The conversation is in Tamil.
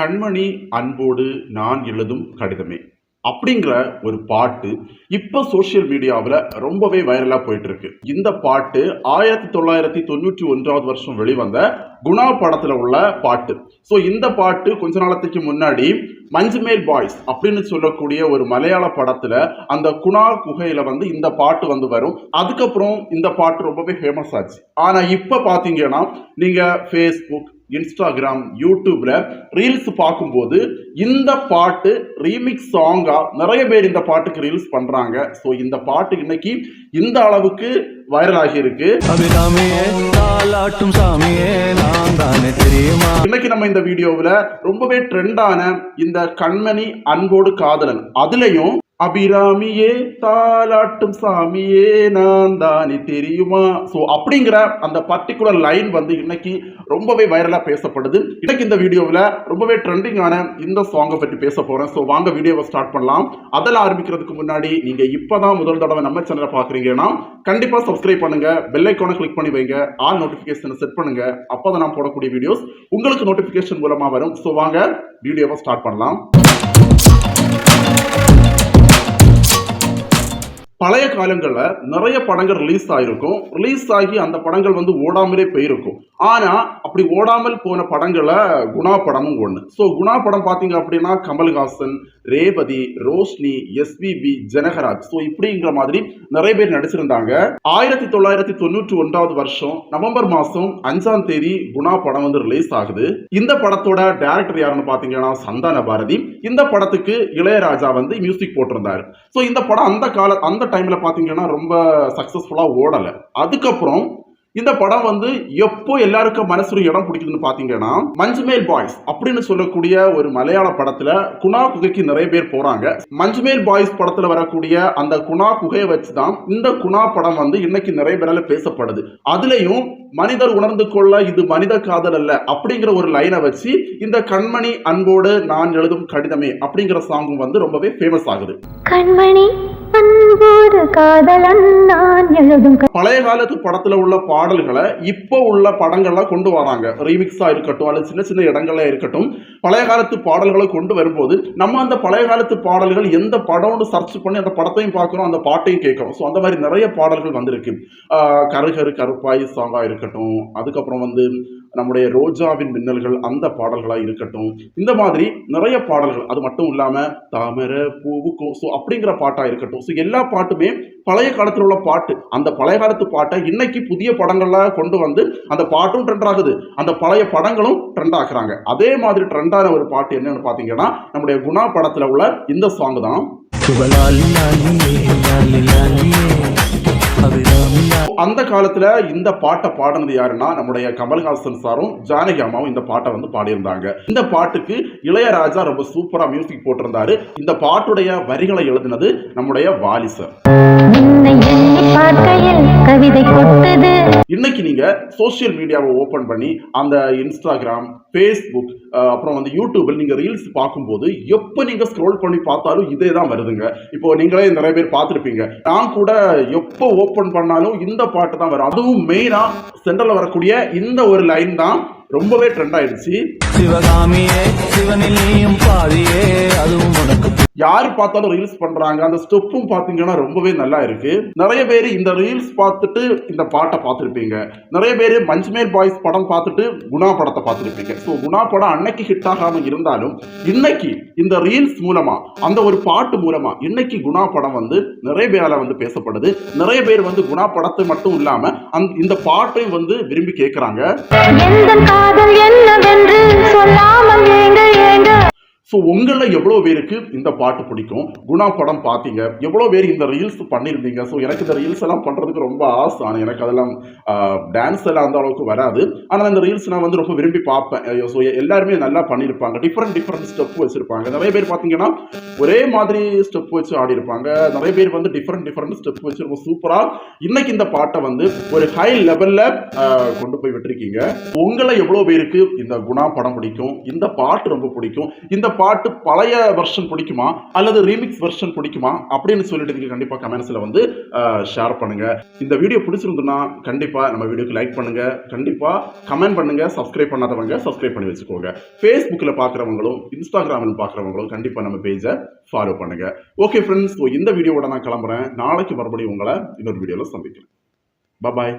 கண்மணி அன்போடு நான் எழுதும் கடிதமே அப்படிங்கிற ஒரு பாட்டு இப்போ சோஷியல் மீடியாவில் ரொம்பவே வைரலாக போயிட்டு இருக்கு இந்த பாட்டு ஆயிரத்தி தொள்ளாயிரத்தி தொண்ணூற்றி ஒன்றாவது வருஷம் வெளிவந்த குணா படத்தில் உள்ள பாட்டு. ஸோ இந்த பாட்டு கொஞ்ச நாளத்துக்கு முன்னாடி மஞ்சுமேல் பாய்ஸ் அப்படின்னு சொல்லக்கூடிய ஒரு மலையாள படத்துல அந்த குணா குகையில வந்து இந்த பாட்டு வந்து வரும். அதுக்கப்புறம் இந்த பாட்டு ரொம்பவே ஃபேமஸ் ஆச்சு. ஆனா இப்ப பாத்தீங்கன்னா நீங்க ஃபேஸ்புக் இன்ஸ்டாகிராம் யூடியூப்ல ரீல்ஸ் பார்க்கும்போது இந்த பாட்டு ரீமிக்ஸ் சாங்கா நிறைய பேர் இந்த பாட்டுக்கு ரீல்ஸ் பண்றாங்க. ஸோ இந்த பாட்டு இன்னைக்கு இந்த அளவுக்கு வைரல் ஆகி இருக்கு அபிராமியே தாலாட்டும் சாமியே நான் தானே தெரியுமா? இன்னைக்கு நம்ம இந்த வீடியோவில் ரொம்பவே ட்ரெண்டான இந்த கண்மணி அன்போடு காதலன். அதுலயும் அபிராமியே தாலாட்டும் சாமியே நான் தானே தெரியுமா? ஸோ அப்படிங்கிற அந்த பர்டிகுலர் லைன் வந்து இன்னைக்கு ரொம்பவே வைரலாக பேசப்படுது. இன்னைக்கு இந்த வீடியோவில் ரொம்பவே ட்ரெண்டிங்கான இந்த சாங்கை பற்றி பேச போகிறேன் ஸோ வாங்க வீடியோவை ஸ்டார்ட் பண்ணலாம். அதெல்லாம் ஆரம்பிக்கிறதுக்கு முன்னாடி நீங்கள் இப்போ தான் முதல் தடவை நம்ம சேனலை பார்க்குறீங்கன்னா கண்டிப்பாக சப்ஸ்கிரைப் பண்ணுங்கள் பெல் கிளிக் பண்ணி வைங்க. ஆல் நோட்டிஃபிகேஷனை செட் பண்ணுங்கள் அப்போ தான் நான் போடக்கூடிய வீடியோஸ் உங்களுக்கு நோட்டிஃபிகேஷன் மூலமாக வரும். ஸோ வாங்க வீடியோவை ஸ்டார்ட் பண்ணலாம். பழைய காலங்களில் நிறைய படங்கள் ரிலீஸ் ஆகிருக்கும் ரிலீஸ் ஆகி அந்த படங்கள் வந்து ஓடாமலே போயிருக்கும். ஆனால் அப்படி ஓடாமல் போன படங்களை குணா படமும் ஒன்று ஸோ குணா படம் பார்த்தீங்க அப்படின்னா கமல்ஹாசன் ரேவதி ரோஷ்னி எஸ்பிபி ஜனகராஜ். ஸோ இப்படிங்கிற மாதிரி நிறைய பேர் நடிச்சிருந்தாங்க. ஆயிரத்தி தொள்ளாயிரத்தி தொண்ணூற்றி ஒன்றாவது வருஷம் நவம்பர் மாதம் அஞ்சாம் தேதி குணா படம் வந்து ரிலீஸ் ஆகுது. இந்த படத்தோட டேரக்டர் யாருன்னு பார்த்தீங்கன்னா சந்தான பாரதி. இந்த படத்துக்கு இளையராஜா வந்து மியூசிக் போட்டிருந்தாரு. ஸோ இந்த படம் அந்த கால அந்த டைமில் பார்த்தீங்கன்னா ரொம்ப சக்ஸஸ்ஃபுல்லாக ஓடலை. அதுக்கப்புறம் இந்த படம் வந்து எப்போ எல்லாருக்கும் மனசுல இடம் பிடிக்குதுன்னு பாத்தீங்கன்னா மஞ்சுமேல் பாய்ஸ் அப்படின்னு சொல்லக்கூடிய ஒரு மலையாள படத்துல குணா குகைக்கு நிறைய பேர் போறாங்க. மஞ்சுமேல் பாய்ஸ் படத்துல வரக்கூடிய அந்த குணா குகையை வச்சுதான் இந்த குணா படம் வந்து இன்னைக்கு நிறைய பேரால பேசப்படுது. அதுலயும் மனிதர் உணர்ந்து கொள்ள இது மனித காதல் அல்ல அப்படிங்கிற ஒரு லைனை வச்சு இந்த கண்மணி அன்போடு நான் எழுதும் கடிதமே அப்படிங்கிற சாங்கும் வந்து ரொம்பவே ஃபேமஸ் ஆகுது. கண்மணி பழைய காலத்து படத்துல உள்ள பாடல்களை இப்போ உள்ள படங்கள்ல கொண்டு வராங்க. ரீமிக்ஸா இருக்கட்டும் அல்லது சின்ன சின்ன இடங்கள்ல இருக்கட்டும் பழைய காலத்து பாடல்களை கொண்டு வரும்போது நம்ம அந்த பழைய காலத்து பாடல்கள் எந்த படம்னு சர்ச் பண்ணி அந்த படத்தையும் பார்க்குறோம் அந்த பாட்டையும் கேட்குறோம். ஸோ அந்த மாதிரி நிறைய பாடல்கள் வந்திருக்கு. கருகரு கருப்பாய் சாங்காக இருக்கட்டும் அதுக்கப்புறம் வந்து நம்முடைய ரோஜாவின் மின்னல்கள் அந்த பாடல்களாக இருக்கட்டும். இந்த மாதிரி நிறைய பாடல்கள் அது மட்டும் இல்லாமல் தாமரை பூவுக்கும் ஸோ அப்படிங்கிற பாட்டாக இருக்கட்டும். ஸோ எல்லா பாட்டுமே பழைய காலத்தில் உள்ள பாட்டு. அந்த பழைய காலத்து பாட்டை இன்னைக்கு புதிய படங்கள்ல கொண்டு வந்து அந்த பாட்டும் ட்ரெண்ட் ஆகுது. அந்த பழைய படங்களும் ட்ரெண்ட் ஆக்குறாங்க. அதே மாதிரி ட்ரெண்டான ஒரு பாட்டு என்னன்னு பார்த்தீங்கன்னா நம்முடைய குணா படத்தில் உள்ள இந்த சாங் தான். அந்த காலத்துல இந்த பாட்டை பாடினது யாருன்னா நம்முடைய கமல்ஹாசன் சாரும் ஜானகி அம்மாவும் இந்த பாட்டை வந்து பாடியிருந்தாங்க. இந்த பாட்டுக்கு இளையராஜா ரொம்ப சூப்பரா மியூசிக் போட்டிருந்தாரு. இந்த பாட்டுடைய வரிகளை எழுதினது நம்முடைய வாலிசர் கவிதை கொட்டது. இன்னைக்கு நீங்க சோஷியல் மீடியாவை ஓபன் பண்ணி அந்த இன்ஸ்டாகிராம் ஃபேஸ்புக் அப்புறம் வந்து யூடியூபில் நீங்க ரீல்ஸ் பார்க்கும்போது எப்போ நீங்க ஸ்க்ரோல் பண்ணி பார்த்தாலும் இதே தான் வருதுங்க. இப்போ நீங்களே நிறைய பேர் பார்த்துருப்பீங்க. நான் கூட எப்போ ஓப்பன் பண்ணாலும் இந்த பாட்டு தான் வரும். அதுவும் மெயினா சென்டர்ல வரக்கூடிய இந்த ஒரு லைன் தான் ரொம்பவே ட்ரெண்ட் ஆயிடுச்சு. சிவகாமியே சிவனில் நீயும் பாதியே அதுவும் உனக்கு யார் பார்த்தாலும் ரீல்ஸ் பண்றாங்க அந்த ஸ்டெப்பும் பாத்தீங்கன்னா ரொம்பவே நல்லா இருக்கு. நிறைய பேர் இந்த ரீல்ஸ் பார்த்துட்டு இந்த பாட்டை பார்த்துருப்பீங்க. நிறைய பேர் மஞ்சுமேல் பாய்ஸ் படம் பார்த்துட்டு குணா படத்தை பார்த்துருப்பீங்க. ஸோ குணா படம் அன்னைக்கு ஹிட் ஆகாம இருந்தாலும் இன்னைக்கு இந்த ரீல்ஸ் மூலமா அந்த ஒரு பாட்டு மூலமா இன்னைக்கு குணா படம் வந்து நிறைய பேரால வந்து பேசப்படுது. நிறைய பேர் வந்து குணா படத்தை மட்டும் இல்லாம இந்த பாட்டையும் வந்து விரும்பி கேட்கறாங்க ஸோ உங்களில் எவ்வளோ பேருக்கு இந்த பாட்டு பிடிக்கும்? குணா படம் பார்த்தீங்க எவ்வளோ பேர் இந்த ரீல்ஸ் பண்ணியிருந்தீங்க ஸோ எனக்கு இந்த ரீல்ஸ் எல்லாம் பண்ணுறதுக்கு ரொம்ப ஆசை. ஆனால் எனக்கு அதெல்லாம் டான்ஸ் எல்லாம் அந்த அளவுக்கு வராது. ஆனால் இந்த ரீல்ஸ் நான் வந்து ரொம்ப விரும்பி பார்ப்பேன் ஸோ எல்லாருமே நல்லா பண்ணியிருப்பாங்க டிஃப்ரெண்ட் டிஃப்ரெண்ட் ஸ்டெப் வச்சுருப்பாங்க. நிறைய பேர் பார்த்தீங்கன்னா ஒரே மாதிரி ஸ்டெப் வச்சு ஆடி இருப்பாங்க நிறைய பேர் வந்து டிஃப்ரெண்ட் டிஃப்ரெண்ட் ஸ்டெப் வச்சு ரொம்ப சூப்பராக இன்னைக்கு இந்த பாட்டை வந்து ஒரு ஹை லெவலில் கொண்டு போய் விட்டுருக்கீங்க. உங்களை எவ்வளோ பேருக்கு இந்த குணா படம் பிடிக்கும்? இந்த பாட்டு ரொம்ப பிடிக்கும்? இந்த பாட்டு பழைய வெர்ஷன் பிடிக்குமா? அல்லது ரீமிக்ஸ் வெர்ஷன் பிடிக்குமா? அப்படின்னு சொல்லிட்டு நீங்கள் கண்டிப்பாக கமெண்ட்ஸில் வந்து ஷேர் பண்ணுங்கள் இந்த வீடியோ பிடிச்சிருந்துன்னா கண்டிப்பாக நம்ம வீடியோக்கு லைக் பண்ணுங்கள் கண்டிப்பாக கமெண்ட் பண்ணுங்கள் சப்ஸ்கிரைப் பண்ணாதவங்க சப்ஸ்கிரைப் பண்ணி வச்சுக்கோங்க. ஃபேஸ்புக்கில் பார்க்குறவங்களும் இன்ஸ்டாகிராமில் பார்க்குறவங்களும் கண்டிப்பாக நம்ம பேஜை ஃபாலோ பண்ணுங்கள் ஓகே ஃப்ரெண்ட்ஸ் இந்த வீடியோவோட நான் கிளம்புறேன். நாளைக்கு மறுபடியும் உங்களை இன்னொரு வீடியோவில் சந்திக்கிறேன். பாய்